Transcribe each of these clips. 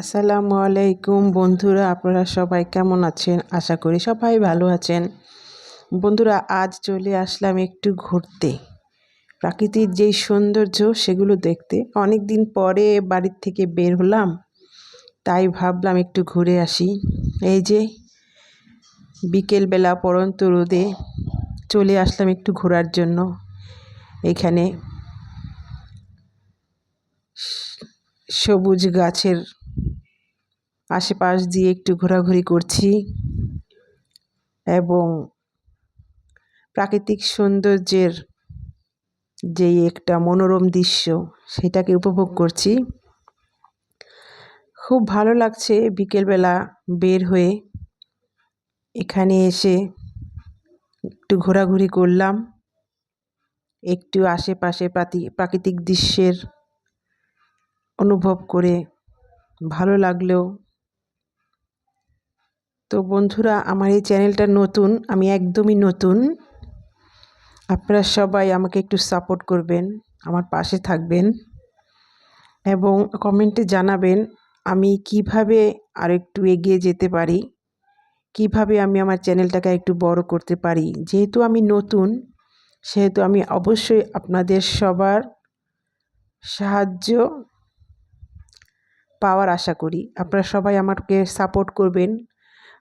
আসসালামু আলাইকুম বন্ধুরা, আপনারা সবাই কেমন আছেন? আশা করি সবাই ভালো আছেন। বন্ধুরা, আজ চলে আসলাম একটু ঘুরতে। প্রাকৃতিক যেই সৌন্দর্য, সেগুলো দেখতে। অনেক দিন পরে বাড়ির থেকে বের হলাম, তাই ভাবলাম একটু ঘুরে আসি। এই যে বিকেলবেলা পরন্ত রোদে চলে আসলাম একটু ঘোরার জন্য। এখানে সবুজ গাছের আশেপাশ দিয়ে একটু ঘোরাঘুরি করছি এবং প্রাকৃতিক সৌন্দর্যের যেই একটা মনোরম দৃশ্য সেটাকে উপভোগ করছি। খুব ভালো লাগছে বিকেলবেলা বের হয়ে এখানে এসে একটু ঘোরাঘুরি করলাম। একটু আশেপাশে প্রাকৃতিক দৃশ্যের অনুভব করে ভালো লাগলেও তো বন্ধুরা, আমার এই চ্যানেলটা নতুন, আমি একদমই নতুন। আপনারা সবাই আমাকে একটু সাপোর্ট করবেন, আমার পাশে থাকবেন এবং কমেন্টে জানাবেন, আমি কীভাবে আর একটু এগিয়ে যেতে পারি, কীভাবে আমি আমার চ্যানেলটাকে একটু বড় করতে পারি। যেহেতু আমি নতুন, সেহেতু আমি অবশ্যই আপনাদের সবার সাহায্য পাওয়ার আশা করি। আপনারা সবাই আমাকে সাপোর্ট করবেন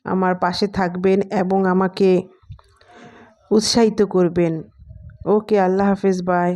আমার পাশে থাকবেন এবং আমাকে উৎসাহিত করবেন। ওকে আল্লাহ হাফেজ বাই।